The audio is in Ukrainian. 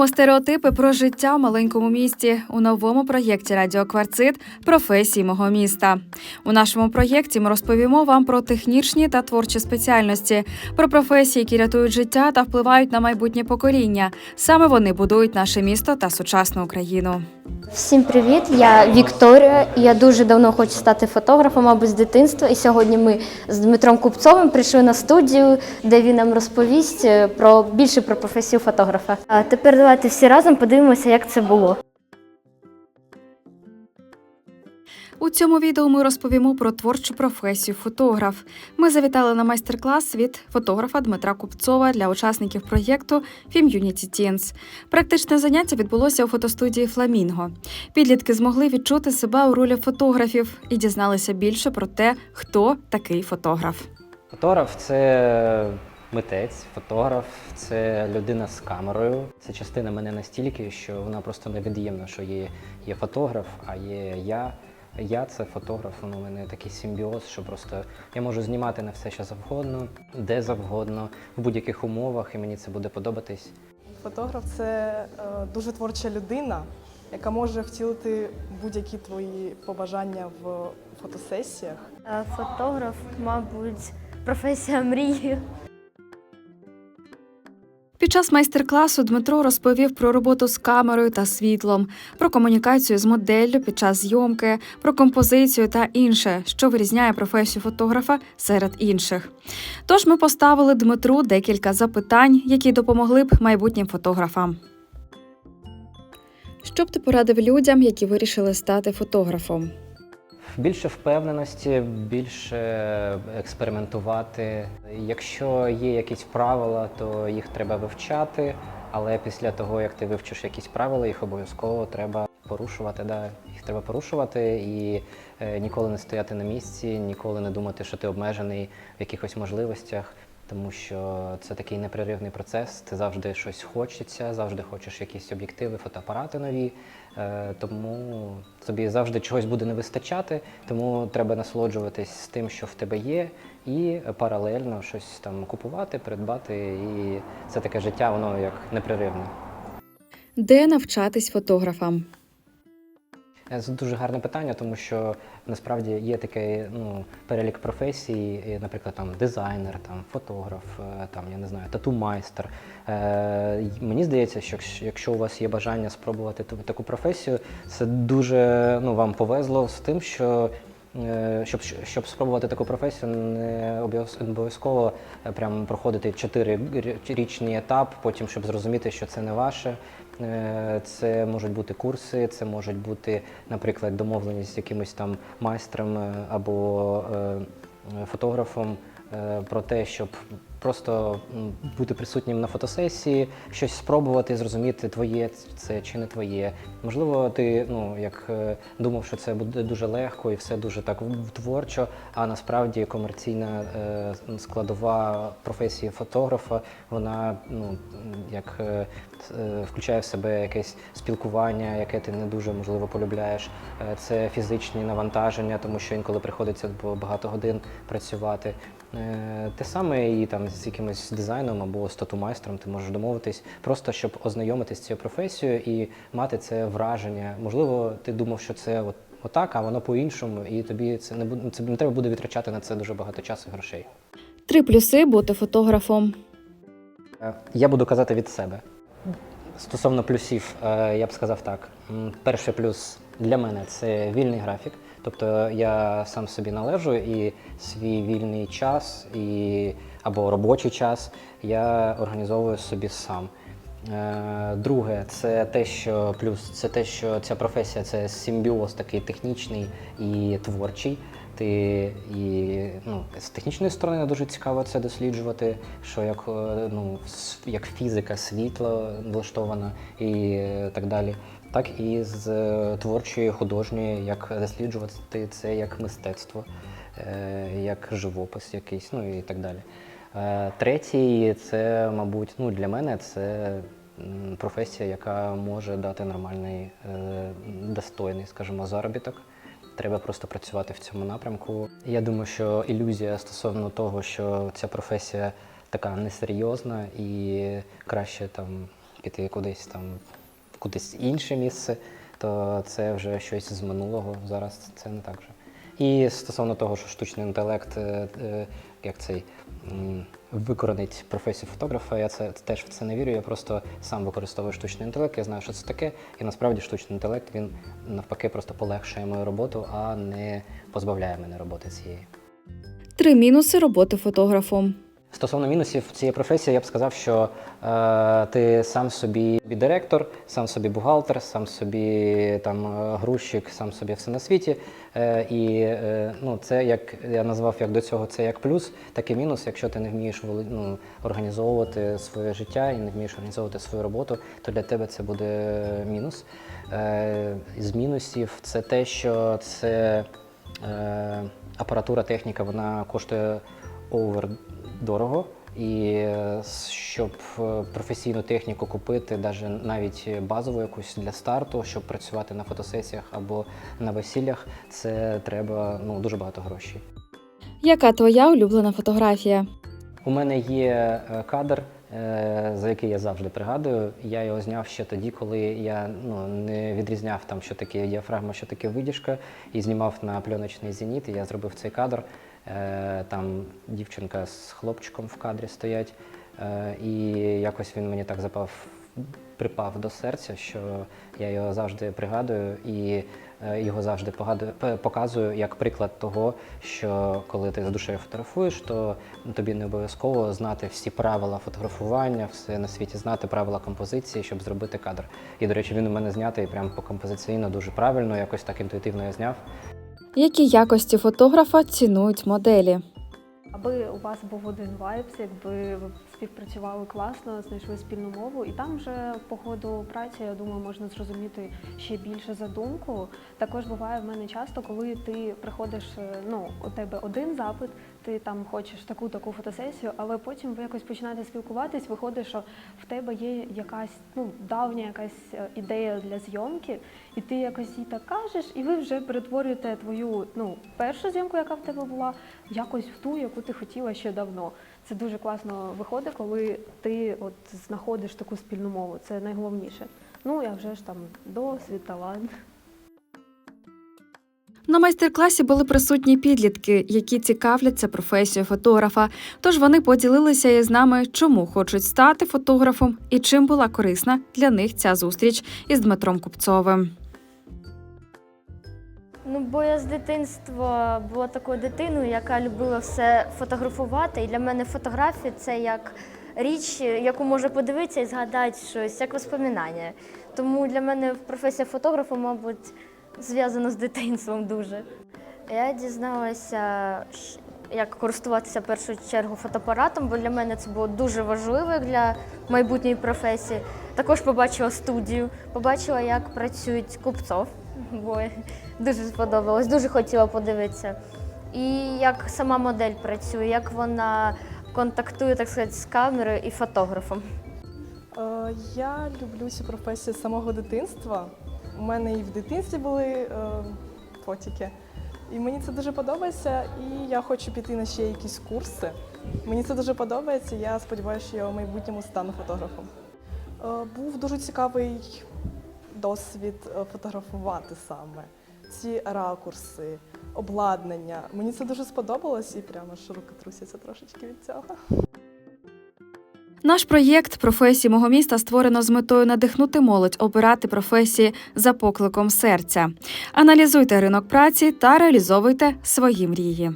Руйнуємо стереотипи про життя в маленькому місті у новому проєкті Радіо Кварцит професії мого міста. У нашому проєкті ми розповімо вам про технічні та творчі спеціальності, про професії, які рятують життя та впливають на майбутнє покоління. Саме вони будують наше місто та сучасну Україну. Всім привіт! Я Вікторія. Я дуже давно хочу стати фотографом, мабуть, з дитинства. І сьогодні ми з Дмитром Купцовим прийшли на студію, де він нам розповість е, про більше про професію фотографа. А тепер давайте всі разом подивимося, як це було. У цьому відео ми розповімо про творчу професію фотограф. Ми завітали на майстер-клас від фотографа Дмитра Купцова для учасників проєкту Film Unity Teens. Практичне заняття відбулося у фотостудії Фламінго. Підлітки змогли відчути себе у ролі фотографів і дізналися більше про те, хто такий фотограф. Фотограф це митець, фотограф, це людина з камерою. Це частина мене настільки, що вона просто невід'ємна, що є, є фотограф, а є я. Я це фотограф, ну, у мене такий симбіоз, що просто я можу знімати на все, що завгодно, де завгодно, в будь-яких умовах, і мені це буде подобатись. Фотограф це е, дуже творча людина, яка може втілити будь-які твої побажання в фотосесіях. Фотограф, мабуть, професія мрії. Під час майстер-класу Дмитро розповів про роботу з камерою та світлом, про комунікацію з моделлю під час зйомки, про композицію та інше, що вирізняє професію фотографа серед інших. Тож ми поставили Дмитру декілька запитань, які допомогли б майбутнім фотографам. Що б ти порадив людям, які вирішили стати фотографом? Більше впевненості, більше експериментувати. Якщо є якісь правила, то їх треба вивчати. Але після того, як ти вивчиш якісь правила, їх обов'язково треба порушувати. Да? Їх треба порушувати і е, ніколи не стояти на місці, ніколи не думати, що ти обмежений в якихось можливостях. Тому що це такий непреривний процес. Ти завжди щось хочеться, завжди хочеш якісь об'єктиви, фотоапарати нові. Е, тому тобі завжди чогось буде не вистачати, тому треба насолоджуватись тим, що в тебе є, і паралельно щось там купувати, придбати. І це таке життя, воно як непреривне. Де навчатись фотографам? Е, Це дуже гарне питання, тому що насправді є такий ну, перелік професій, наприклад, там дизайнер, там фотограф, е, там я не знаю, тату-майстер. Е, мені здається, що якщо- у вас є бажання спробувати таку професію, це дуже ну, вам повезло з тим, що. Е, Щоб, щоб спробувати таку професію, не обов'язково е, прям проходити чотирирічний етап, потім щоб зрозуміти, що це не ваше. Е, Це можуть бути курси, це можуть бути, наприклад, домовленість з якимось там майстром або фотографом про те, щоб просто бути присутнім на фотосесії, щось спробувати, зрозуміти, твоє це чи не твоє. Можливо, ти ну як е, думав, що це буде дуже легко і все дуже так творчо, а насправді комерційна е, складова професії фотографа, вона ну як е, включає в себе якесь спілкування, яке ти не дуже можливо полюбляєш. Це фізичні навантаження, тому що інколи приходиться багато годин працювати. Е, Те саме і там з якимось дизайном або з тату-майстром ти можеш домовитись, просто щоб ознайомитись з цією професією і мати це враження. Можливо, ти думав, що це от. Отак, а воно по-іншому, і тобі це не буде це не треба буде витрачати на це дуже багато часу і грошей. Три плюси бути фотографом. Е, Я буду казати від себе. Стосовно плюсів, е, я б сказав так. Перший плюс для мене це вільний графік. Тобто я сам собі належу і свій вільний час і, або робочий час я організовую собі сам. Е, Друге, це те, що плюс це те, що ця професія це симбіоз такий технічний і творчий. Ти і ну, з технічної сторони дуже цікаво це досліджувати, що як, е, ну, як фізика світла влаштована і е, так далі, так і з е, творчої, художньої, як досліджувати це як мистецтво, е, як живопис якийсь, ну і так далі. Е, Третій, це, мабуть, ну, для мене це професія, яка може дати нормальний, достойний, скажімо, заробіток. Треба просто працювати в цьому напрямку. Я думаю, що ілюзія стосовно того, що ця професія така несерйозна і краще там піти кудись там, кудись інше місце, то це вже щось з минулого. Зараз це не так вже. І стосовно того, що штучний інтелект, е, е, як цей м, викоронить професію фотографа, я це теж в це не вірю. Я просто сам використовую штучний інтелект, я знаю, що це таке. І насправді штучний інтелект він навпаки просто полегшує мою роботу, а не позбавляє мене роботи цієї. Три мінуси роботи фотографом. Стосовно мінусів цієї професії, я б сказав, що е, ти сам собі директор, сам собі бухгалтер, сам собі там е, грузчик, сам собі все на світі. Е, і е, ну, це як я назвав як до цього, це як плюс, так і мінус. Якщо ти не вмієш ну, організовувати своє життя і не вмієш організовувати свою роботу, то для тебе це буде мінус. Е, з мінусів це те, що це е, апаратура, техніка, вона коштує овер дорого. І е, щоб е, професійну техніку купити, навіть базову якусь для старту, щоб працювати на фотосесіях або на весіллях, це треба ну, дуже багато грошей. Яка твоя улюблена фотографія? У мене є е, кадр, за який я завжди пригадую. Я його зняв ще тоді, коли я ну, не відрізняв там, що таке діафрагма, що таке видіжка, і знімав на пленочний зеніт. І я зробив цей кадр. Е, Там дівчинка з хлопчиком в кадрі стоять. Е, І якось він мені так запав, припав до серця, що я його завжди пригадую і е, його завжди погадую- показую як приклад того, що коли ти з душею фотографуєш, то тобі не обов'язково знати всі правила фотографування, все на світі знати правила композиції, щоб зробити кадр. І, до речі, він у мене знятий прям по композиційно дуже правильно, якось так інтуїтивно я зняв. Які якості фотографа цінують моделі? Аби у вас був один вайбс, якби ви співпрацювали класно, знайшли спільну мову, і там вже по ходу праці, я думаю, можна зрозуміти ще більше задумку. Також буває в мене часто, коли ти приходиш, е, ну у тебе один запит, ти там хочеш таку таку фотосесію, але потім ви якось починаєте спілкуватись, виходить, що в тебе є якась ну давня якась е, ідея для зйомки, і ти якось їй так кажеш, і ви вже перетворюєте твою ну першу зйомку, яка в тебе була, якось в ту, яку ти хотіла ще давно. Це дуже класно виходить, коли ти от знаходиш таку спільну мову. Це найголовніше. Ну я вже ж там досвід, талант. На майстер-класі були присутні підлітки, які цікавляться професією фотографа. Тож вони поділилися із нами, чому хочуть стати фотографом і чим була корисна для них ця зустріч із Дмитром Купцовим. Ну, бо я з дитинства була такою дитиною, яка любила все фотографувати. І для мене фотографія це як річ, яку можна подивитися і згадати щось, як воспоминання. Тому для мене професія фотографа, мабуть, зв'язана з дитинством дуже. Я дізналася, як користуватися в першу чергу фотоапаратом, бо для мене це було дуже важливо для майбутньої професії. Також побачила студію, побачила, як працюють купцов, бо дуже сподобалось, дуже хотіла подивитися. І як сама модель працює, як вона контактує, так сказати, з камерою і фотографом. Е, Я люблю цю професію з самого дитинства. У мене і в дитинстві були е, фотики. І мені це дуже подобається, і я хочу піти на ще якісь курси. Мені це дуже подобається. Я сподіваюся, що я в майбутньому стану фотографом. Е, Був дуже цікавий досвід е, фотографувати саме. Ці ракурси, обладнання. Мені це дуже сподобалось і прямо ж руки трусяться трошечки від цього. Наш проєкт професії мого міста створено з метою надихнути молодь обирати професії за покликом серця. Аналізуйте ринок праці та реалізовуйте свої мрії.